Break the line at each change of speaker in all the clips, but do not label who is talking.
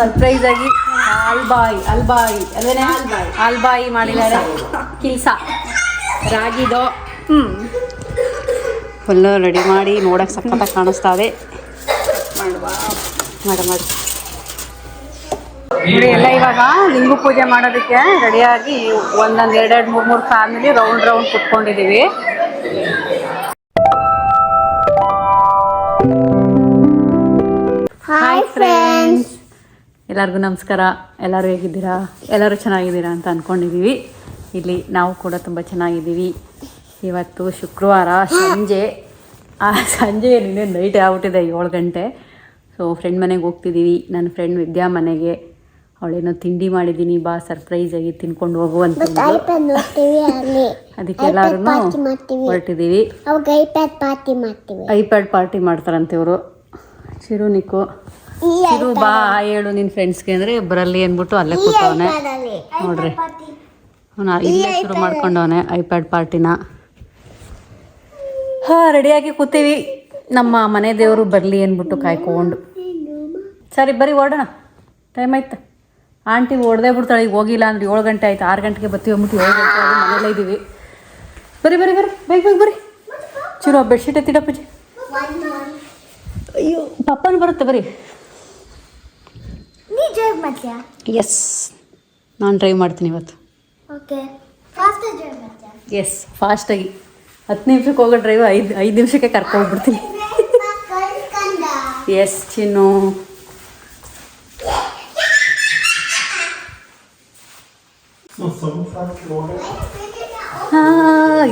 Surprise ಆಗಿ ಆಲ್ಬಾಯಿ ಅಲ್ಬಾಯಿ ಅದೇನೆ ಆಲ್ಬಾಯಿ ಮಾಡಿದ್ದಾರೆ ಕಿಲ್ಸ ರಾಗಿದೋ ಹ್ಞೂ ಫುಲ್ಲು ರೆಡಿ ಮಾಡಿ ನೋಡೋಕೆ ಸಖತ್ತಾಗಿ ಕಾಣಿಸ್ತಾ ಇದೆ ನೋಡಿ ಎಲ್ಲ ಇವಾಗ ಲಿಂಗು ಪೂಜೆ ಮಾಡೋದಕ್ಕೆ ರೆಡಿಯಾಗಿ ಒಂದೊಂದು ಎರಡೆರಡು ಮೂರು ಮೂರು ಫ್ಯಾಮಿಲಿ ರೌಂಡ್ ರೌಂಡ್ ಕುತ್ಕೊಂಡಿದ್ದೀವಿ ಹಾಯ್ ಫ್ರೆಂಡ್ಸ್ ಎಲ್ಲರಿಗೂ ನಮಸ್ಕಾರ ಎಲ್ಲರೂ ಹೇಗಿದ್ದೀರಾ ಎಲ್ಲರೂ ಚೆನ್ನಾಗಿದ್ದೀರಾ ಅಂತ ಅಂದ್ಕೊಂಡಿದ್ದೀವಿ ಇಲ್ಲಿ ನಾವು ಕೂಡ ತುಂಬ ಚೆನ್ನಾಗಿದ್ದೀವಿ ಇವತ್ತು ಶುಕ್ರವಾರ ಸಂಜೆ ಆ ಸಂಜೆ ನಿನ್ನೆ ನೈಟ್ ಆಗ್ಬಿಟ್ಟಿದೆ ಏಳು ಗಂಟೆ ಸೊ ಫ್ರೆಂಡ್ ಮನೆಗೆ ಹೋಗ್ತಿದ್ದೀವಿ ನನ್ನ ಫ್ರೆಂಡ್ ವಿದ್ಯಾ ಮನೆಗೆ ಅವಳೇನೋ ತಿಂಡಿ ಮಾಡಿದ್ದೀನಿ ಬಾ ಸರ್ಪ್ರೈಸ್ ಆಗಿ ತಿನ್ಕೊಂಡು
ಹೋಗುವಂತ ಅದಕ್ಕೆಲ್ಲಾರು
ಹೊರಟಿದ್ದೀವಿ
ಐಪ್ಯಾಡ್ ಪಾರ್ಟಿ
ಮಾಡ್ತಾರಂತೆ ಇವರು
ಚಿರುನಿಕ್ಕು
ಇದು ಬಾ ಹೇಳು ನಿನ್ ಫ್ರೆಂಡ್ಸ್ಗೆ ಅಂದ್ರೆ ಇಬ್ಬರಲ್ಲಿ ಅಂದ್ಬಿಟ್ಟು ಅಲ್ಲೇ ಕೂತವನೆ ನೋಡ್ರಿ ಅವನ ಇಲ್ಲೇ ಶುರು ಮಾಡ್ಕೊಂಡವನೆ ಐಪ್ಯಾಡ್ ಪಾರ್ಟಿನ ಹಾ ರೆಡಿಯಾಗಿ ಕೂತೀವಿ ನಮ್ಮ ಮನೆ ದೇವರು ಬರಲಿ ಅಂದ್ಬಿಟ್ಟು ಕಾಯ್ಕೊಂಡು ಸರಿ ಬರೀ ಓಡೋಣ ಟೈಮ್ ಆಯ್ತು ಆಂಟಿ ಓಡದೆ ಬಿಡ್ತಾಳೆ ಈಗ ಹೋಗಿಲ್ಲ ಅಂದ್ರೆ ಏಳು ಗಂಟೆ ಆಯ್ತು ಆರು ಗಂಟೆಗೆ ಬತ್ತಿ ಅಂದ್ಬಿಟ್ಟು ಏಳು ಗಂಟೆ ಮನೇಲೇ ಇದ್ದೀವಿ ಬರೀ ಬರೀ ಬರೀ ಬೈಕ್ ಬೈಕ್ ಬರೀ ಚೂರು ಬೆಡ್ಶೀಟ್ ಎತ್ತಿಡಪ್ಪ ಅಯ್ಯೋ ಪಪ್ಪನ ಬರುತ್ತೆ ಬರೀ
ಡ್ರೈವ್ ಮಾಡ್ತೀಯಾ
ಎಸ್ ನಾನು ಡ್ರೈವ್ ಮಾಡ್ತೀನಿ ಇವತ್ತು
ಓಕೆ ಫಾಸ್ಟಾಗಿ ಡ್ರೈವ್ ಮಾಡ್ತೀಯಾ
ಎಸ್ ಫಾಸ್ಟಾಗಿ ಹತ್ತು ನಿಮಿಷಕ್ಕೆ ಹೋಗೋ ಡ್ರೈವ್ ಐದು ಐದು ನಿಮಿಷಕ್ಕೆ ಕರ್ಕೊಂಡ್ಬಿಡ್ತೀನಿ ಎಸ್ ಚಿನ್ನು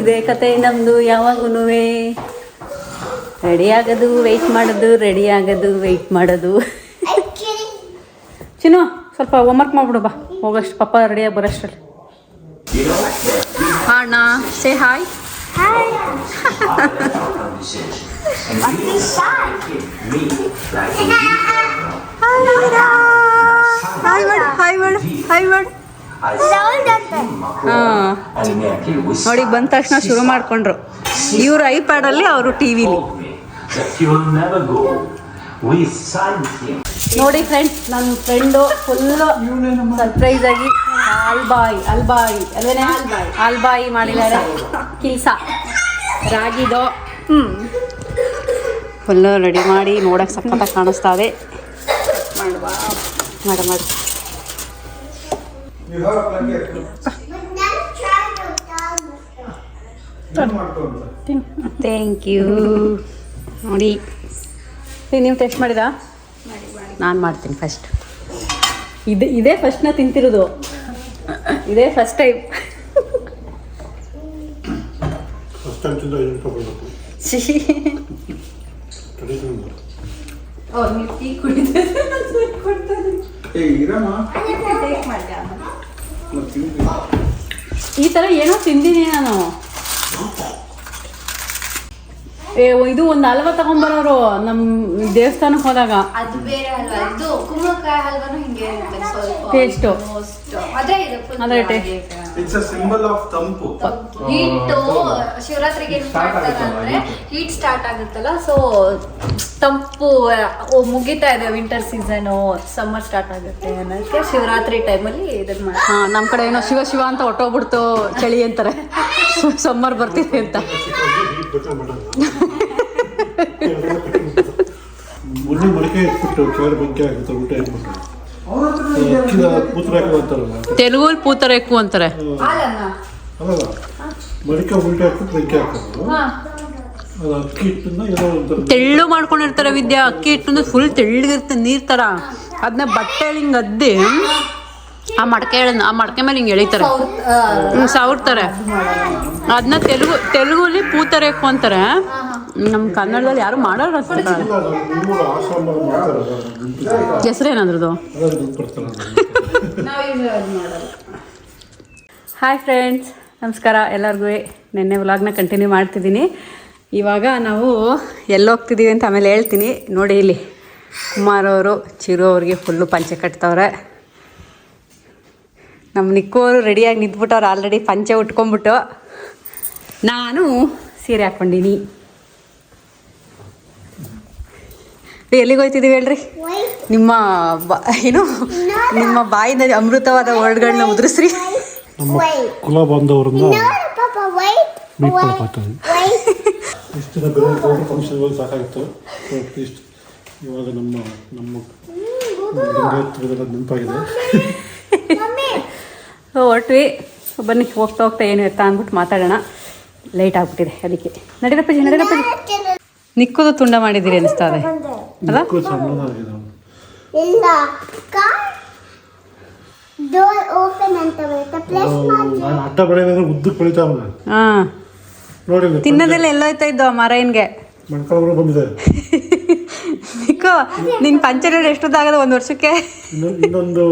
ಇದೇ ಕತೆ ನಮ್ಮದು ಯಾವಾಗೂ ರೆಡಿ ಆಗೋದು ವೆಯ್ಟ್ ಮಾಡೋದು ರೆಡಿ ಆಗೋದು ವೆಯ್ಟ್ ಮಾಡೋದು ಚಿನ್ನು ಸ್ವಲ್ಪ ಹೋಮ್ವರ್ಕ್ ಮಾಡ್ಬಿಡು ಬಾ ಹೋಗಷ್ಟು ಪಪ್ಪ ರೆಡಿಯಾಗಿ ಅಷ್ಟೇ ಅಣ್ಣ ಸೇ ಹಾಯ್ ನೋಡಿ ಬಂದ ತಕ್ಷಣ ಶುರು ಮಾಡ್ಕೊಂಡ್ರು ಇವರು ಅಲ್ಲಿ ಅವರು
ಟಿವಿಲಿ
ನೋಡಿ ಫ್ರೆಂಡ್ಸ್ ನನ್ನ ಫ್ರೆಂಡು ಫುಲ್ಲು ಸರ್ಪ್ರೈಸ್ ಆಗಿ ಆಲ್ಬಾಯಿ ಅಲ್ಬಾಯಿ ಅಲ್ವೇನೆ ಆಲ್ಬಾಯಿ ಮಾಡಿದ್ದಾರೆ ಕಿಲ್ಸ ರಾಗಿದು ಹ್ಞೂ ಫುಲ್ಲು ರೆಡಿ ಮಾಡಿ ನೋಡೋಕೆ ಸಕ್ಕತ್ತಾಗಿ ಕಾಣಿಸ್ತಾ ಇದೆ ಮಾಡಿ ಥ್ಯಾಂಕ್ ಯು ನೋಡಿ ನೀವು ಟೆಸ್ಟ್ ಮಾಡಿದಾ ನಾನು ಮಾಡ್ತೀನಿ ಫಸ್ಟ್ ಇದು ಇದೇ ಫಸ್ಟ್ ನಾ ತಿಂತಿರೋದು ಇದೇ ಫಸ್ಟ್ ಟೈಮ್ ಈ ಥರ ಏನೋ ತಿಂದಿನಿ ನಾನು ಏ ಇದು ಒಂದು ಹಲ್ವಾ ತಗೊಂಬರೋರು ನಮ್ ದೇವಸ್ಥಾನಕ್ಕೆ ಹೋದಾಗ
ಅದು ಬೇರೆ ಹಲ್ವಾ ಇದು ಕುಂಬಳಕಾಯಿ ಹಲ್ವಾನು ಹಿಂಗೆ ಇರುತ್ತೆ ಸ್ವಲ್ಪ
Taste.
almost. ಅದೇ ಇದು
ಅದೇ taste.
It's a symbol of ತಂಪು
ಹೀಟ್ ಶಿವರಾತ್ರಿಗೆ ಏನ್ Start ಮಾಡ್ತಾರಂದ್ರೆ ಹೀಟ್ ಸ್ಟಾರ್ಟ್ ಆಗುತ್ತಲ್ಲ ಸೊ ತಂಪು ಓ, ಮುಗಿತಾ ಇದೆ ವಿಂಟರ್ ಸೀಸನ್ ಸಮ್ಮರ್ ಸ್ಟಾರ್ಟ್ ಆಗುತ್ತೆ ಅನ್ನೋದಕ್ಕೆ ಶಿವರಾತ್ರಿ ಟೈಮಲ್ಲಿ ಇದನ್ನ ಮಾಡ್ತಾರೆ
ಹಾ ನಮ್ ಕಡೆ ಏನೋ ಶಿವ ಶಿವ ಅಂತ ಹೊಟ್ಟೋಗ್ಬಿಡ್ತು ಚಳಿ ಅಂತಾರೆ ಸಮ್ಮರ್ ಬರ್ತಿದೆ ಅಂತ
ಮುಳ್ಳು ಇಟ್ಬಿಟ್ಟು
ಅಂತಾರೆ ತೆಳ್ಳು ಮಾಡ್ಕೊಂಡಿರ್ತಾರೆ ವಿದ್ಯಾ ಅಕ್ಕಿ ಹಿಟ್ಟು ಫುಲ್ ತೆಳ್ಳಗಿರ್ತ ನೀರ್ ಅದನ್ನ ಬಟ್ಟೆ ಅದ್ದಿ ಆ ಮಡಕೆ ಹೇಳ ಆ ಮಡಕೆ ಮೇಲೆ ಹಿಂಗೆ ಎಳಿತಾರೆ ಸಾವಿರ್ತಾರೆ ಅದನ್ನ ತೆಲುಗು ತೆಲುಗುಲಿ ಪೂತರೇಕು ಅಂತಾರೆ ನಮ್ಮ ಕನ್ನಡದಲ್ಲಿ ಯಾರು ಮಾಡೋರು
ಹೆಸರು ಏನಂದ್ರದು
ಹಾಯ್ ಫ್ರೆಂಡ್ಸ್ ನಮಸ್ಕಾರ ಎಲ್ಲರಿಗೂ ನಿನ್ನೆ ವ್ಲಾಗ್ನ ಕಂಟಿನ್ಯೂ ಮಾಡ್ತಿದ್ದೀನಿ ಇವಾಗ ನಾವು ಎಲ್ಲೋಗ್ತಿದ್ದೀವಿ ಅಂತ ಆಮೇಲೆ ಹೇಳ್ತೀನಿ ನೋಡಿ ಇಲ್ಲಿ ಕುಮಾರ್ ಅವರು ಚಿರು ಅವ್ರಿಗೆ ಫುಲ್ಲು ಪಂಚೆ ಕಟ್ತವ್ರೆ ನಮ್ಮ ನಿಕ್ಕೋರು ರೆಡಿಯಾಗಿ ನಿಂತ್ಬಿಟ್ಟು ಅವ್ರು ಆಲ್ರೆಡಿ ಪಂಚೆ ಉಟ್ಕೊಂಡ್ಬಿಟ್ಟು ನಾನು ಸೀರೆ ಹಾಕ್ಕೊಂಡಿನಿ ಎಲ್ಲಿಗೆ ಹೋಯ್ತಿದ್ದೀವಿ ಹೇಳ್ರಿ ನಿಮ್ಮ ಏನು ನಿಮ್ಮ ಬಾಯಿಂದ ಅಮೃತವಾದ ವರ್ಡ್ಗಳನ್ನ ಉದುರಿಸ್ರಿ
ನಮ್ಮ ಇವಾಗ ನಮ್ಮ ನಮ್ಮ ನೆನಪಾಗಿದೆ
ಸೊ ಹೊರಟ್ವಿ ಬನ್ನಿ ಹೋಗ್ತಾ ಹೋಗ್ತಾ ಏನು ಇರ್ತಾ ಅಂದ್ಬಿಟ್ಟು ಮಾತಾಡೋಣ ಲೇಟ್ ಆಗಿಬಿಟ್ಟಿದೆ ಅದಕ್ಕೆ ನಡೀರಪ್ಪಾಜಿ ನಡೀರಪ್ಪಾಜಿ ನಿಕ್ಕೋದು ತುಂಡ ಮಾಡಿದ್ದೀರಿ ಅನಿಸ್ತಾ ಇದೆ ತಿನ್ನೋದೆಲ್ಲ ಎಲ್ಲೋಯ್ತಾ ಇದ್ದೋ ಮರೈನ್ಗೆ
ಬಂದಿದೆ
ಬೇಕು ನಿನ್ ಪಂಚರ್ ಎಷ್ಟೊತ್ತಾಗದ ಒಂದ್ ವರ್ಷಕ್ಕೆ
ಇನ್ನೊಂದು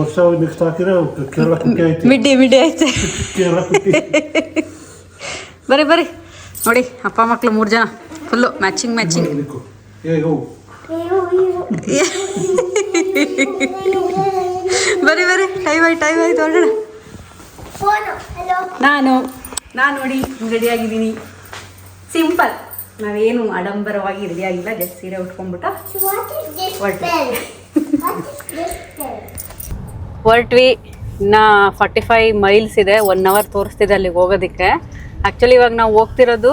ವರ್ಷ ನೆಕ್ಸ್ಟ್ ಹಾಕಿದ್ರೆ ಕೇರಳ ಕುಕ್ಕೆ ಐತಿ
ಮಿಡ್ಡಿ ಮಿಡ್ಡಿ ಐತೆ
ಕೇರಳ ಕುಕ್ಕೆ
ಬರೀ ಬರೀ ನೋಡಿ ಅಪ್ಪ ಮಕ್ಕಳು ಮೂರು ಜನ ಫುಲ್ಲು ಮ್ಯಾಚಿಂಗ್ ಮ್ಯಾಚಿಂಗ್ ಬರೀ ಬರೀ ಟೈಮ್ ಆಯ್ತು ಟೈಮ್ ಆಯ್ತು ಹೊರಡೋಣ ನಾನು ನಾನು ನೋಡಿ ರೆಡಿ ರೆಡಿಯಾಗಿದ್ದೀನಿ ಸಿಂಪಲ್ ನಾವೇನು ಆಡಂಬರವಾಗಿ ರೆಡಿ ಆಗಿಲ್ಲ ಜಸ್ಟ್ ಸೀರೆ ಉಟ್ಕೊಂಡ್ಬಿಟ್ಟು ಹೊರಟ್ವಿ ಇನ್ನ ಫಾರ್ಟಿ ಫೈವ್ ಮೈಲ್ಸ್ ಇದೆ ಒನ್ ಅವರ್ ತೋರಿಸ್ತಿದೆ ಅಲ್ಲಿಗೆ ಹೋಗೋದಕ್ಕೆ ಆ್ಯಕ್ಚುಲಿ ಇವಾಗ ನಾವು ಹೋಗ್ತಿರೋದು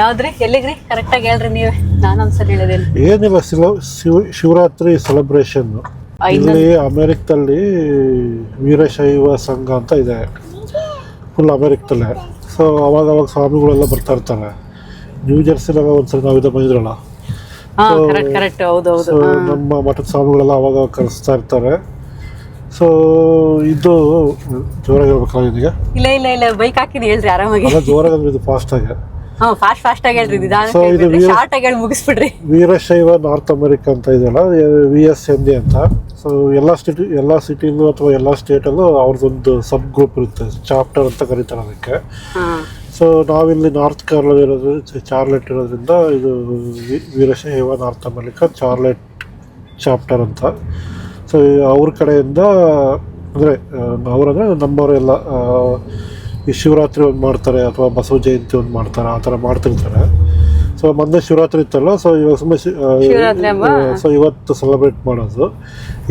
ಯಾವ್ದ್ರಿ ಎಲ್ಲಿಗ್ರಿ ಕರೆಕ್ಟಾಗಿ ಹೇಳ್ರಿ ನೀವೇ ನಾನು ನಾನೊಂದ್ಸಲ ಹೇಳಿದ್ದೀನಿ
ಏನಿಲ್ಲ ಶಿವ ಶಿವರಾತ್ರಿ ಸೆಲೆಬ್ರೇಷನ್ ಇಲ್ಲಿ ಅಮೆರಿಕದಲ್ಲಿ ವೀರಶೈವ ಸಂಘ ಅಂತ ಇದೆ ಫುಲ್ ಅಮೆರಿಕದಲ್ಲೇ ಸೊ ಅವಾಗ ಅವಾಗ ಸ್ವಾಮಿಗಳೆಲ್ಲ ಬರ್ತಾ ಇರ್ತಾರೆ ನ್ಯೂ ಜರ್ಸಿದಾಗ ಒಂದ್ಸಲ ನಾವಿದ ಬಂದಿದ್ರಲ್ಲ
ಕರೆಕ್ಟ್ ಕರೆಕ್ಟ್ ಹೌದು ಹೌದು
ನಮ್ಮ ಮಠದ ಸ್ವಾಮಿಗಳೆಲ್ಲ ಅವಾಗ ಕರೆಸ್ತಾ ಇರ್ತಾರೆ ಸೊ ಇದು ಜೋರಾಗಿ ಹೇಳ್ಬೇಕಲ್ಲ ನಿನಗೆ
ಇಲ್ಲ ಇಲ್ಲ ಇಲ್ಲ ಬೈಕ್ ಹಾಕಿದ್ ಹೇಳ್ರಿ ಆರಾಮಾಗಿ
ಜೋರಾಗಿ ಇದು ಫಾಸ್ಟ್
ಆಗಿ ಫಾಸ್ಟ್ ಫಾಸ್ಟ್ ಆಗಿ ಹೇಳ್ರಿ
ಸೊ ಇದು
ಶಾರ್ಟ್ ಆಗಿ ಹೇಳಿ ಮುಗಿಸ್ಬಿಡ್ರಿ
ವೀರಶೈವ ನಾರ್ತ್ ಅಮೆರಿಕಾ ಅಂತ ಇದೆಯಲ್ಲ ವಿ ಎಸ್ ಎನ್ ಅಂತ ಸೊ ಎಲ್ಲ ಸ್ಟೇಟ್ ಎಲ್ಲ ಸಿಟಿಲೂ ಅಥವಾ ಎಲ್ಲ ಸ್ಟೇಟಲ್ಲೂ ಅವ್ರದ್ದೊಂದು ಸಬ್ ಗ್ರೂಪ್ ಇರುತ್ತೆ ಚಾಪ್ಟರ್ ಅಂತ ಕರೀತಾರೆ ಅದಕ್ಕೆ ಸೊ ನಾವಿಲ್ಲಿ ನಾರ್ತ್ ಕಾರ್ಲಲ್ಲಿ ಇರೋದು ಚಾರ್ಲೆಟ್ ಇರೋದ್ರಿಂದ ಇದು Veerashaiva north America Charlotte chapter ಅಂತ ಸೊ ಅವ್ರ ಕಡೆಯಿಂದ ಅಂದರೆ ಅವರಂದರೆ ನಮ್ಮವರೆಲ್ಲ ಈ ಶಿವರಾತ್ರಿ ಒಂದು ಮಾಡ್ತಾರೆ ಅಥವಾ ಬಸವ ಜಯಂತಿ ಒಂದು ಮಾಡ್ತಾರೆ ಆ ಥರ ಮಾಡ್ತಿರ್ತಾರೆ ಸೊ ಮೊನ್ನೆ ಶಿವರಾತ್ರಿ ಇತ್ತಲ್ಲ ಸೊ ಇವಾಗ ಸುಮ್ಮನೆ ಸೊ ಇವತ್ತು ಸೆಲೆಬ್ರೇಟ್ ಮಾಡೋದು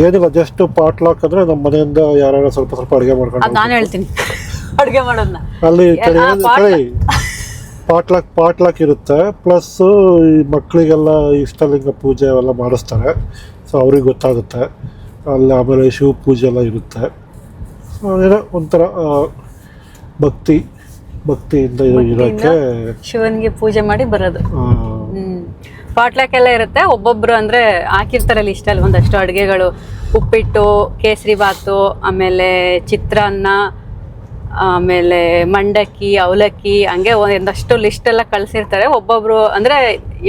ಏನಿಲ್ಲ ಜಸ್ಟ್ ಪಾಟ್ಲಾಕ್ ಅಂದರೆ ನಮ್ಮ ಮನೆಯಿಂದ ಯಾರ್ಯಾರು ಸ್ವಲ್ಪ ಸ್ವಲ್ಪ ಅಡುಗೆ ಮಾಡ್ಕೊಂಡು
ನಾನು ಹೇಳ್ತೀನಿ ಅಡುಗೆ ಮಾಡೋದನ್ನ
ಅಲ್ಲಿ ಪಾಟ್ಲಾಕ್ ಪಾಟ್ಲಾಕ್ ಇರುತ್ತೆ ಪ್ಲಸ್ ಈ ಮಕ್ಕಳಿಗೆಲ್ಲ ಇಷ್ಟಲಿಂಗ ಪೂಜೆ ಅವೆಲ್ಲ ಮಾಡಿಸ್ತಾರೆ ಸೊ ಅವ್ರಿಗೆ ಗೊತ್ತಾಗುತ್ತೆ ಅಲ್ಲಿ ಆಮೇಲೆ ಶಿವ ಪೂಜೆ ಎಲ್ಲ ಇರುತ್ತೆ ಏನೋ ಒಂಥರ ಭಕ್ತಿ ಭಕ್ತಿಯಿಂದ ಇರೋಕ್ಕೆ
ಶಿವನಿಗೆ ಪೂಜೆ ಮಾಡಿ ಬರೋದು ಪಾಟ್ಲಾಕ್ ಎಲ್ಲ ಇರುತ್ತೆ ಒಬ್ಬೊಬ್ರು ಅಂದ್ರೆ ಹಾಕಿರ್ತಾರಲ್ಲಿ ಇಷ್ಟ ಅಲ್ಲಿ ಒಂದಷ್ಟು ಅಡುಗೆಗಳು ಉಪ್ಪಿಟ್ಟು ಕೇಸರಿ ಭಾತು ಆಮೇಲೆ ಚಿತ್ರಾನ್ನ ಆಮೇಲೆ ಮಂಡಕ್ಕಿ ಅವಲಕ್ಕಿ ಹಂಗೆ ಒಂದಷ್ಟು ಲಿಸ್ಟ್ ಎಲ್ಲ ಕಳಿಸಿರ್ತಾರೆ ಒಬ್ಬೊಬ್ರು ಅಂದರೆ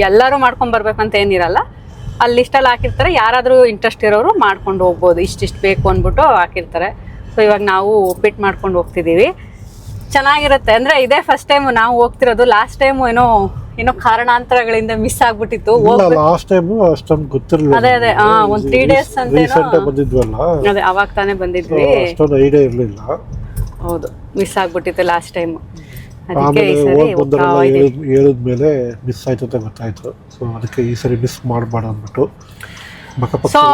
ಎಲ್ಲರೂ ಮಾಡ್ಕೊಂಡು ಬರ್ಬೇಕಂತ ಏನಿರಲ್ಲ ಅಲ್ಲಿ ಲಿಸ್ಟಲ್ಲಿ ಹಾಕಿರ್ತಾರೆ ಯಾರಾದರೂ ಇಂಟ್ರೆಸ್ಟ್ ಇರೋರು ಮಾಡ್ಕೊಂಡು ಹೋಗ್ಬೋದು ಇಷ್ಟಿಷ್ಟು ಬೇಕು ಅಂದ್ಬಿಟ್ಟು ಹಾಕಿರ್ತಾರೆ ಸೊ ಇವಾಗ ನಾವು ಉಪ್ಪಿಟ್ಟು ಮಾಡ್ಕೊಂಡು ಹೋಗ್ತಿದ್ದೀವಿ ಚೆನ್ನಾಗಿರುತ್ತೆ ಅಂದರೆ ಇದೇ ಫಸ್ಟ್ ಟೈಮ್ ನಾವು ಹೋಗ್ತಿರೋದು ಲಾಸ್ಟ್ ಟೈಮ್ ಏನೋ ಏನೋ ಕಾರಣಾಂತರಗಳಿಂದ ಮಿಸ್ ಆಗ್ಬಿಟ್ಟಿತ್ತು ಅದೇ ಅದೇ ಒಂದು ತ್ರೀ ಡೇಸ್ ಅಂತ
ಬಂದಿದ್ವಲ್ಲ
ಅದೇ ಅವಾಗ ತಾನೇ ಬಂದಿದ್ವಿ
ಐಡಿಯಾ
ಹೌದು ಮಿಸ್ ಆಗ್ಬಿಟ್ಟಿತ್ತು ಲಾಸ್ಟ್ ಟೈಮ್ ಅದಕ್ಕೆ ಈ ಸರಿ ಹೋಗ್ತಾ
ಮೇಲೆ ಮಿಸ್ ಆಯ್ತು ಅಂತ ಗೊತ್ತಾಯ್ತು ಸೊ ಅದಕ್ಕೆ ಈ ಸರಿ ಮಿಸ್ ಮಾಡಬಾರ್ದು ಅಂದ್ಬಿಟ್ಟು
ಬಕಪಕ್ಕ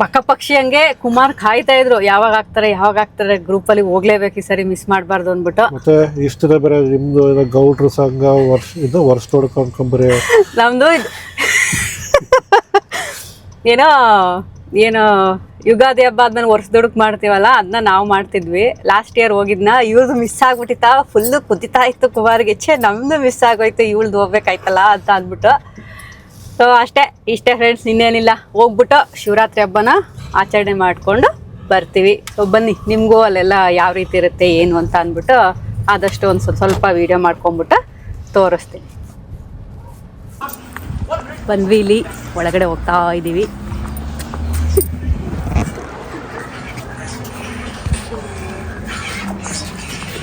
ಬಕ ಪಕ್ಷಿ ಹಂಗೆ ಕುಮಾರ್ ಕಾಯ್ತಾ ಇದ್ರು ಯಾವಾಗ ಆಗ್ತಾರೆ ಯಾವಾಗ ಆಗ್ತಾರೆ ಗ್ರೂಪ್ ಅಲ್ಲಿ ಹೋಗ್ಲೇಬೇಕು ಈ ಸರಿ ಮಿಸ್ ಮಾಡಬಾರ್ದು ಅಂದ್ಬಿಟ್ಟು
ಮತ್ತೆ ಇಷ್ಟು ದಿನ ಬೇರೆ ನಿಮ್ದು ಏನೋ ಗೌಡ್ರ ಸಂಘ ವರ್ಷ ಇದು ವರ್ಷ ತೊಡ್ಕೊಂಡ್ಕೊಂಬರಿ
ನಮ್ದು ಏನೋ ಏನು ಯುಗಾದಿ ಹಬ್ಬ ಆದ್ಮೇಲೆ ವರ್ಷ ದುಡುಕ್ ಮಾಡ್ತೀವಲ್ಲ ಅದನ್ನ ನಾವು ಮಾಡ್ತಿದ್ವಿ ಲಾಸ್ಟ್ ಇಯರ್ ಹೋಗಿದ್ನ ಇವ್ರದ್ದು ಮಿಸ್ ಆಗ್ಬಿಟ್ಟಿತ್ತ ಫುಲ್ಲು ಕುದಿತಾ ಇತ್ತು ಕುಮಾರ್ಗೆ ಛೇ ನಮ್ದು ಮಿಸ್ ಆಗೋಯ್ತು ಇವಳ್ದು ಹೋಗ್ಬೇಕಾಯ್ತಲ್ಲ ಅಂತ ಅಂದ್ಬಿಟ್ಟು ಸೊ ಅಷ್ಟೇ ಇಷ್ಟೇ ಫ್ರೆಂಡ್ಸ್ ಇನ್ನೇನಿಲ್ಲ ಹೋಗ್ಬಿಟ್ಟು ಶಿವರಾತ್ರಿ ಹಬ್ಬನ ಆಚರಣೆ ಮಾಡಿಕೊಂಡು ಬರ್ತೀವಿ ಸೊ ಬನ್ನಿ ನಿಮಗೂ ಅಲ್ಲೆಲ್ಲ ಯಾವ ರೀತಿ ಇರುತ್ತೆ ಏನು ಅಂತ ಅಂದ್ಬಿಟ್ಟು ಆದಷ್ಟು ಒಂದು ಸ್ವಲ್ಪ ಸ್ವಲ್ಪ ವೀಡಿಯೋ ಮಾಡ್ಕೊಂಬಿಟ್ಟು ತೋರಿಸ್ತೀನಿ ಬಂದ್ವಿ ಇಲ್ಲಿ ಒಳಗಡೆ ಹೋಗ್ತಾ ಇದ್ದೀವಿ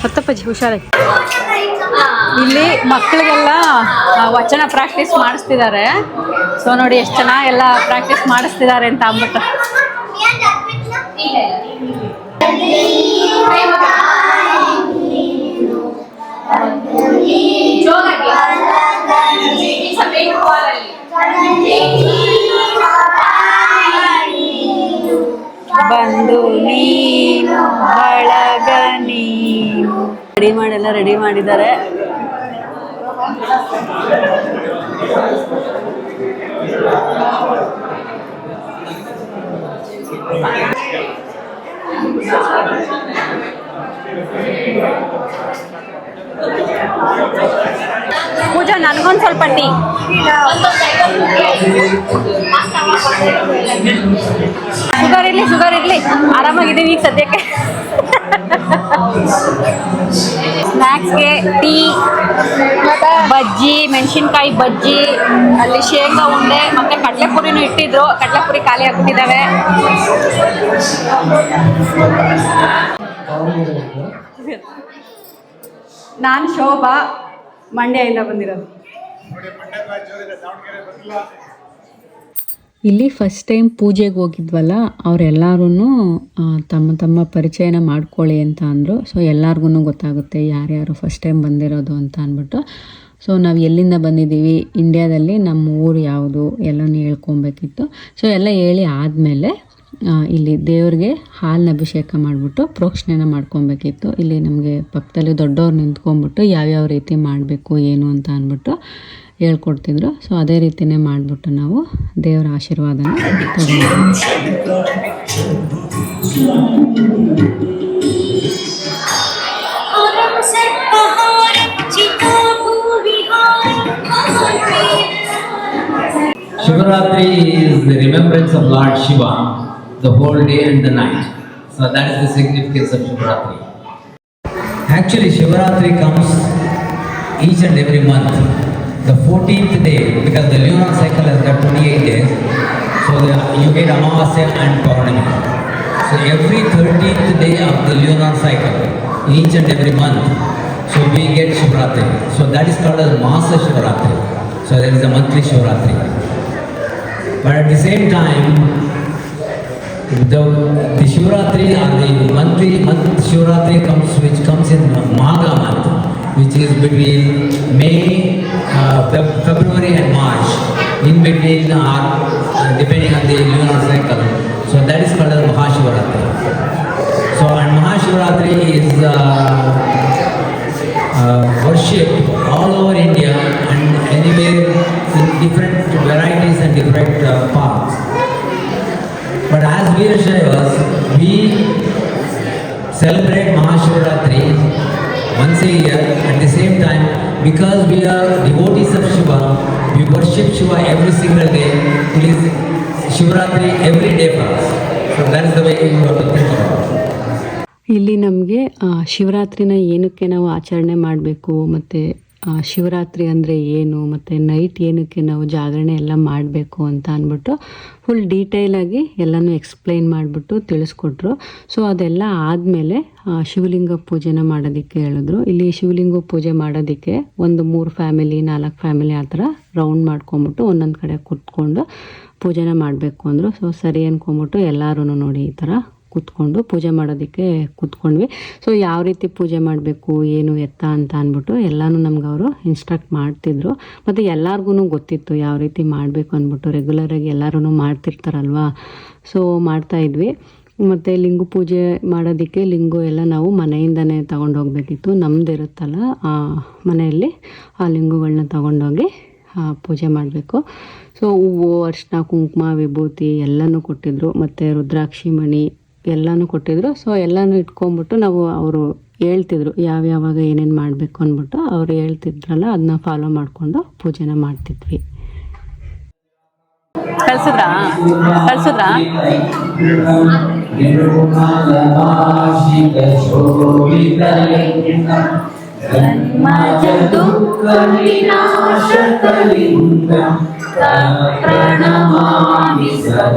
ಹೊತ್ತಪ್ಪಾಜಿ ಹುಷಾರಾಗಿ ಇಲ್ಲಿ ಮಕ್ಕಳಿಗೆಲ್ಲ ವಚನ ಪ್ರಾಕ್ಟೀಸ್ ಮಾಡಿಸ್ತಿದ್ದಾರೆ ಸೊ ನೋಡಿ ಎಷ್ಟು ಎಲ್ಲ ಪ್ರಾಕ್ಟೀಸ್ ಮಾಡಿಸ್ತಿದ್ದಾರೆ ಅಂತ ಅಂದ್ಬಿಟ್ಟು
ಬಂದು ನೀ ಬಳಗ ನೀವು ರೆಡಿ ಮಾಡೆಲ್ಲ ರೆಡಿ ಮಾಡಿದ್ದಾರೆ ಪೂಜಾ ನನಗೊಂದು ಸ್ವಲ್ಪ ಟೀ ಶುಗರ್ ಇರಲಿ ಶುಗರ್ ಇರಲಿ ಆರಾಮಾಗಿದ್ದೀನಿ ಈಗ ಸದ್ಯಕ್ಕೆ ಸ್ನ್ಯಾಕ್ಸ್ಗೆ ಟೀ ಬಜ್ಜಿ ಮೆಣಸಿನ್ಕಾಯಿ ಬಜ್ಜಿ ಅಲ್ಲಿ ಶೇಂಗಾ ಉಂಡೆ ಮತ್ತು ಕಡಲೆಪುರಿನೂ ಇಟ್ಟಿದ್ರು ಕಡಲೆಪುರಿ ಖಾಲಿ ಆಗ್ಬಿಟ್ಟಿದ್ದಾವೆ ನಾನು ಶೋಭಾ ಮಂಡ್ಯ ಬಂದಿರೋದು ಇಲ್ಲಿ ಫಸ್ಟ್ ಟೈಮ್ ಪೂಜೆಗೆ ಹೋಗಿದ್ವಲ್ಲ ಅವರೆಲ್ಲರೂ ತಮ್ಮ ತಮ್ಮ ಪರಿಚಯನ ಮಾಡ್ಕೊಳ್ಳಿ ಅಂತ ಅಂದರು ಸೊ ಎಲ್ಲರಿಗೂ ಗೊತ್ತಾಗುತ್ತೆ ಯಾರ್ಯಾರು ಫಸ್ಟ್ ಟೈಮ್ ಬಂದಿರೋದು ಅಂತ ಅಂದ್ಬಿಟ್ಟು ಸೊ ನಾವು ಎಲ್ಲಿಂದ ಬಂದಿದ್ದೀವಿ ಇಂಡ್ಯಾದಲ್ಲಿ ನಮ್ಮ ಊರು ಯಾವುದು ಎಲ್ಲನೂ ಹೇಳ್ಕೊಬೇಕಿತ್ತು ಸೊ ಎಲ್ಲ ಹೇಳಿ ಆದಮೇಲೆ ಇಲ್ಲಿ ದೇವ್ರಿಗೆ ಹಾಲಿನ ಅಭಿಷೇಕ ಮಾಡಿಬಿಟ್ಟು ಪ್ರೋಕ್ಷಣೆನ ಮಾಡ್ಕೊಬೇಕಿತ್ತು ಇಲ್ಲಿ ನಮಗೆ ಪಕ್ಕದಲ್ಲಿ ದೊಡ್ಡವ್ರು ನಿಂತ್ಕೊಂಡ್ಬಿಟ್ಟು ಯಾವ್ಯಾವ ರೀತಿ ಮಾಡಬೇಕು ಏನು ಅಂತ ಅಂದ್ಬಿಟ್ಟು ಹೇಳ್ಕೊಡ್ತಿದ್ರು ಸೊ ಅದೇ ರೀತಿಯೇ ಮಾಡಿಬಿಟ್ಟು ನಾವು ದೇವರ ಆಶೀರ್ವಾದನ
Shivaratri is the remembrance of lord Shiva the whole day and the night. So that is the significance of Shivaratri. Actually, Shivaratri comes each and every month. The 14th day, because the lunar cycle has got 28 days, so the, you get Amavasya and Purnima. So every 13th day of the lunar cycle, each and every month, so we get Shivaratri. So that is called as Masa Shivaratri. So there is a monthly Shivaratri. But at the same time, the Shivratri or the month Shivratri which comes in Magha month, which is between May, uh, February and March. In between are uh, depending on the lunar cycle. So that is called as Mahashivratri. So and Mahashivratri is uh, worshipped all over India and anywhere in different varieties and different parts. But as are Shaivas, we celebrate Mahashivaratri once a year at the same time because we are devotees of Shiva, we worship Shiva every single day. It is every day for us. So that is the way we want to think about it.
ಇಲ್ಲಿ ನಮಗೆ ಶಿವರಾತ್ರಿನ ಏನಕ್ಕೆ ನಾವು ಆಚರಣೆ ಮಾಡಬೇಕು ಮತ್ತು ಶಿವರಾತ್ರಿ ಅಂದರೆ ಏನು ಮತ್ತು ನೈಟ್ ಏನಕ್ಕೆ ನಾವು ಜಾಗರಣೆ ಎಲ್ಲ ಮಾಡಬೇಕು ಅಂತ ಅಂದ್ಬಿಟ್ಟು ಫುಲ್ ಡೀಟೇಲಾಗಿ ಎಲ್ಲನೂ ಎಕ್ಸ್ಪ್ಲೈನ್ ಮಾಡಿಬಿಟ್ಟು ತಿಳಿಸ್ಕೊಟ್ರು ಸೊ ಅದೆಲ್ಲ ಆದಮೇಲೆ ಶಿವಲಿಂಗ ಪೂಜೆನ ಮಾಡೋದಕ್ಕೆ ಹೇಳಿದ್ರು ಇಲ್ಲಿ ಶಿವಲಿಂಗ ಪೂಜೆ ಮಾಡೋದಕ್ಕೆ ಒಂದು ಮೂರು ಫ್ಯಾಮಿಲಿ ನಾಲ್ಕು ಫ್ಯಾಮಿಲಿ ಆ ಥರ ರೌಂಡ್ ಮಾಡ್ಕೊಂಬಿಟ್ಟು ಒಂದೊಂದು ಕಡೆ ಕುತ್ಕೊಂಡು ಪೂಜೆನ ಮಾಡಬೇಕು ಅಂದರು ಸೊ ಸರಿ ಅಂದ್ಕೊಂಬಿಟ್ಟು ಎಲ್ಲರೂ ನೋಡಿ ಈ ಥರ ಕೂತ್ಕೊಂಡು ಪೂಜೆ ಮಾಡೋದಕ್ಕೆ ಕೂತ್ಕೊಂಡ್ವಿ ಸೊ ಯಾವ ರೀತಿ ಪೂಜೆ ಮಾಡಬೇಕು ಏನು ಎತ್ತ ಅಂತ ಅಂದ್ಬಿಟ್ಟು ಎಲ್ಲನೂ ನಮ್ಗೆ ಅವರು ಇನ್ಸ್ಟ್ರಕ್ಟ್ ಮಾಡ್ತಿದ್ರು ಮತ್ತು ಎಲ್ಲರಿಗೂ ಗೊತ್ತಿತ್ತು ಯಾವ ರೀತಿ ಮಾಡಬೇಕು ಅಂದ್ಬಿಟ್ಟು ರೆಗ್ಯುಲರಾಗಿ ಎಲ್ಲರೂ ಮಾಡ್ತಿರ್ತಾರಲ್ವ ಸೊ ಇದ್ವಿ ಮತ್ತು ಲಿಂಗು ಪೂಜೆ ಮಾಡೋದಕ್ಕೆ ಲಿಂಗು ಎಲ್ಲ ನಾವು ಮನೆಯಿಂದನೇ ತೊಗೊಂಡೋಗ್ಬೇಕಿತ್ತು ನಮ್ದು ಇರುತ್ತಲ್ಲ ಮನೆಯಲ್ಲಿ ಆ ಲಿಂಗುಗಳನ್ನ ತೊಗೊಂಡೋಗಿ ಪೂಜೆ ಮಾಡಬೇಕು ಸೊ ಹೂವು ಅರ್ಶಿನ ಕುಂಕುಮ ವಿಭೂತಿ ಎಲ್ಲನೂ ಕೊಟ್ಟಿದ್ದರು ಮತ್ತು ರುದ್ರಾಕ್ಷಿ ಮಣಿ ಎಲ್ಲನೂ ಕೊಟ್ಟಿದ್ರು ಸೊ ಎಲ್ಲನೂ ಇಟ್ಕೊಂಡ್ಬಿಟ್ಟು ನಾವು ಅವರು ಹೇಳ್ತಿದ್ರು ಯಾವ್ಯಾವಾಗ ಏನೇನು ಮಾಡಬೇಕು ಅಂದ್ಬಿಟ್ಟು ಅವ್ರು ಹೇಳ್ತಿದ್ರಲ್ಲ ಅದನ್ನ ಫಾಲೋ ಮಾಡಿಕೊಂಡು ಪೂಜೆನ ಮಾಡ್ತಿದ್ವಿ
ಸದಾ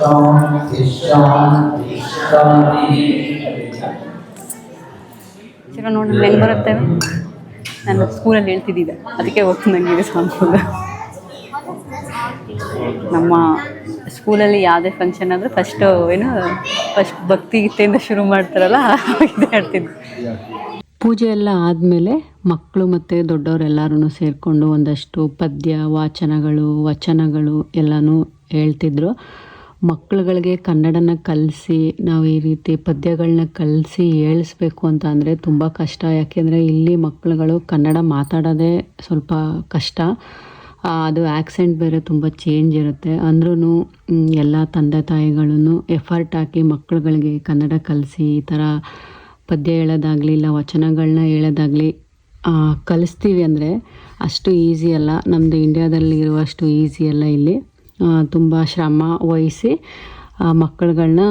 ಶಾಂತಿ ಶಾಂತಿ ಶಾಂತಿ ನೋಡಿ ಹೆಂಗೆ ಬರುತ್ತೆ ನಾನು ಸ್ಕೂಲಲ್ಲಿ ಹೇಳ್ತಿದ್ದಿದ್ದೆ ಅದಕ್ಕೆ ಹೋಗ್ತೀನಿ ನನಗೆ ಸಾಂಗ್ ನಮ್ಮ ಸ್ಕೂಲಲ್ಲಿ ಯಾವುದೇ ಫಂಕ್ಷನ್ ಆದರೂ ಫಸ್ಟು ಏನು ಫಸ್ಟ್ ಭಕ್ತಿ ಗೀತೆಯಿಂದ ಶುರು ಮಾಡ್ತಾರಲ್ಲ ಹಾಗೆ ಹೇಳ್ತಿದ್ದೆ ಪೂಜೆ ಎಲ್ಲ ಆದಮೇಲೆ ಮಕ್ಕಳು ಮತ್ತು ದೊಡ್ಡವರೆಲ್ಲರೂ ಸೇರಿಕೊಂಡು ಒಂದಷ್ಟು ಪದ್ಯ ವಾಚನಗಳು ವಚನಗಳು ಎಲ್ಲನೂ ಹೇಳ್ತಿದ್ರು ಮಕ್ಕಳುಗಳಿಗೆ ಕನ್ನಡನ ಕಲಿಸಿ ನಾವು ಈ ರೀತಿ ಪದ್ಯಗಳನ್ನ ಕಲಿಸಿ ಹೇಳಿಸ್ಬೇಕು ಅಂತ ಅಂದರೆ ತುಂಬ ಕಷ್ಟ ಯಾಕೆಂದರೆ ಇಲ್ಲಿ ಮಕ್ಕಳುಗಳು ಕನ್ನಡ ಮಾತಾಡೋದೇ ಸ್ವಲ್ಪ ಕಷ್ಟ ಅದು ಆ್ಯಕ್ಸೆಂಟ್ ಬೇರೆ ತುಂಬ ಚೇಂಜ್ ಇರುತ್ತೆ ಅಂದ್ರೂ ಎಲ್ಲ ತಂದೆ ತಾಯಿಗಳನ್ನು ಎಫರ್ಟ್ ಹಾಕಿ ಮಕ್ಕಳುಗಳಿಗೆ ಕನ್ನಡ ಕಲಿಸಿ ಈ ಥರ ಪದ್ಯ ಹೇಳೋದಾಗಲಿ ಇಲ್ಲ ವಚನಗಳನ್ನ ಹೇಳೋದಾಗಲಿ ಕಲಿಸ್ತೀವಿ ಅಂದರೆ ಅಷ್ಟು ಈಸಿ ಅಲ್ಲ ನಮ್ಮದು ಇಂಡ್ಯಾದಲ್ಲಿ ಇರುವಷ್ಟು ಈಸಿ ಅಲ್ಲ ಇಲ್ಲಿ ತುಂಬ ಶ್ರಮ ವಹಿಸಿ ಮಕ್ಕಳುಗಳನ್ನ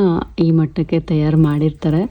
ಈ ಮಟ್ಟಕ್ಕೆ ತಯಾರು ಮಾಡಿರ್ತಾರೆ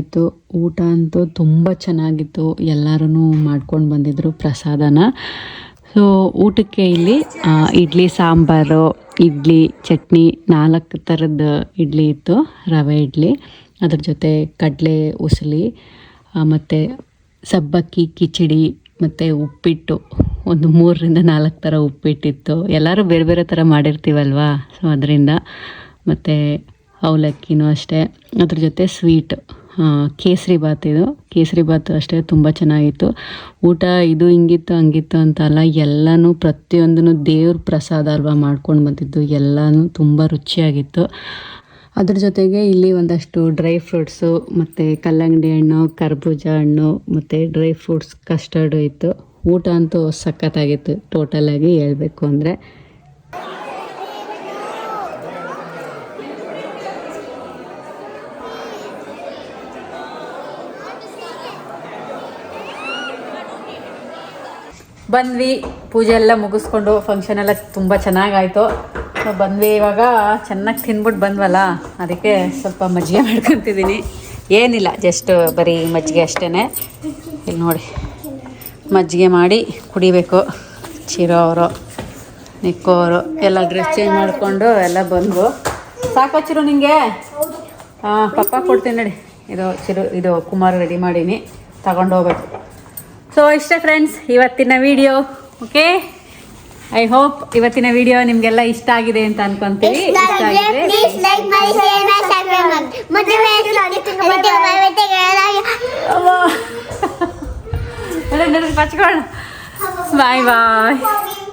ಆಯಿತು ಊಟ ಅಂತೂ ತುಂಬ ಚೆನ್ನಾಗಿತ್ತು ಎಲ್ಲರೂ ಮಾಡ್ಕೊಂಡು ಬಂದಿದ್ರು ಪ್ರಸಾದನ ಸೊ ಊಟಕ್ಕೆ ಇಲ್ಲಿ ಇಡ್ಲಿ ಸಾಂಬಾರು ಇಡ್ಲಿ ಚಟ್ನಿ ನಾಲ್ಕು ಥರದ ಇಡ್ಲಿ ಇತ್ತು ರವೆ ಇಡ್ಲಿ ಅದ್ರ ಜೊತೆ ಕಡಲೆ ಉಸಲಿ ಮತ್ತು ಸಬ್ಬಕ್ಕಿ ಕಿಚಡಿ ಮತ್ತು ಉಪ್ಪಿಟ್ಟು ಒಂದು ಮೂರರಿಂದ ನಾಲ್ಕು ಥರ ಉಪ್ಪಿಟ್ಟಿತ್ತು ಎಲ್ಲರೂ ಬೇರೆ ಬೇರೆ ಥರ ಮಾಡಿರ್ತೀವಲ್ವಾ ಸೊ ಅದರಿಂದ ಮತ್ತು ಅವಲಕ್ಕಿನೂ ಅಷ್ಟೇ ಅದ್ರ ಜೊತೆ ಸ್ವೀಟ್ ಕೇಸರಿ ಭಾತ್ ಇದು ಕೇಸರಿ ಭಾತ್ ಅಷ್ಟೇ ತುಂಬ ಚೆನ್ನಾಗಿತ್ತು ಊಟ ಇದು ಹಿಂಗಿತ್ತು ಹಂಗಿತ್ತು ಅಂತಲ್ಲ ಎಲ್ಲನೂ ಪ್ರತಿಯೊಂದನ್ನು ದೇವ್ರ ಪ್ರಸಾದ ಅಲ್ವಾ ಮಾಡ್ಕೊಂಡು ಬಂದಿದ್ದು ಎಲ್ಲನೂ ತುಂಬ ರುಚಿಯಾಗಿತ್ತು ಅದ್ರ ಜೊತೆಗೆ ಇಲ್ಲಿ ಒಂದಷ್ಟು ಡ್ರೈ ಫ್ರೂಟ್ಸು ಮತ್ತು ಕಲ್ಲಂಗಡಿ ಹಣ್ಣು ಕರ್ಬೂಜ ಹಣ್ಣು ಮತ್ತು ಡ್ರೈ ಫ್ರೂಟ್ಸ್ ಕಸ್ಟರ್ಡು ಇತ್ತು ಊಟ ಅಂತೂ ಸಖತ್ತಾಗಿತ್ತು ಟೋಟಲಾಗಿ ಹೇಳಬೇಕು ಅಂದರೆ ಬಂದ್ವಿ ಪೂಜೆ ಎಲ್ಲ ಮುಗಿಸ್ಕೊಂಡು ಫಂಕ್ಷನ್ ಎಲ್ಲ ತುಂಬ ಚೆನ್ನಾಗಾಯಿತು ಸೊ ಬಂದ್ವಿ ಇವಾಗ ಚೆನ್ನಾಗಿ ತಿನ್ಬಿಟ್ಟು ಬಂದ್ವಲ್ಲ ಅದಕ್ಕೆ ಸ್ವಲ್ಪ ಮಜ್ಜಿಗೆ ಮಾಡ್ಕೊತಿದ್ದೀನಿ ಏನಿಲ್ಲ ಜಸ್ಟ್ ಬರೀ ಮಜ್ಜಿಗೆ ಅಷ್ಟೇ ಇಲ್ಲಿ ನೋಡಿ ಮಜ್ಜಿಗೆ ಮಾಡಿ ಕುಡಿಬೇಕು ಚಿರೋ ಅವರು ನಿಕ್ಕೋ ಅವರು ಎಲ್ಲ ಡ್ರೆಸ್ ಚೇಂಜ್ ಮಾಡಿಕೊಂಡು ಎಲ್ಲ ಬಂದು ಸಾಕು ಚಿರು ನಿಮಗೆ ಹಾಂ ಪಪ್ಪ ಕೊಡ್ತೀನಿ ನೋಡಿ ಇದು ಚಿರು ಇದು ಕುಮಾರ್ ರೆಡಿ ಮಾಡೀನಿ ತಗೊಂಡು ಹೋಗ್ಬೇಕು ಸೊ ಇಷ್ಟೇ ಫ್ರೆಂಡ್ಸ್ ಇವತ್ತಿನ ವಿಡಿಯೋ ಓಕೆ ಐ ಹೋಪ್ ಇವತ್ತಿನ ವಿಡಿಯೋ ನಿಮ್ಗೆಲ್ಲ ಇಷ್ಟ ಆಗಿದೆ ಅಂತ ಅನ್ಕೊಂತೀವಿ ಬಾಯ್ ಬಾಯ್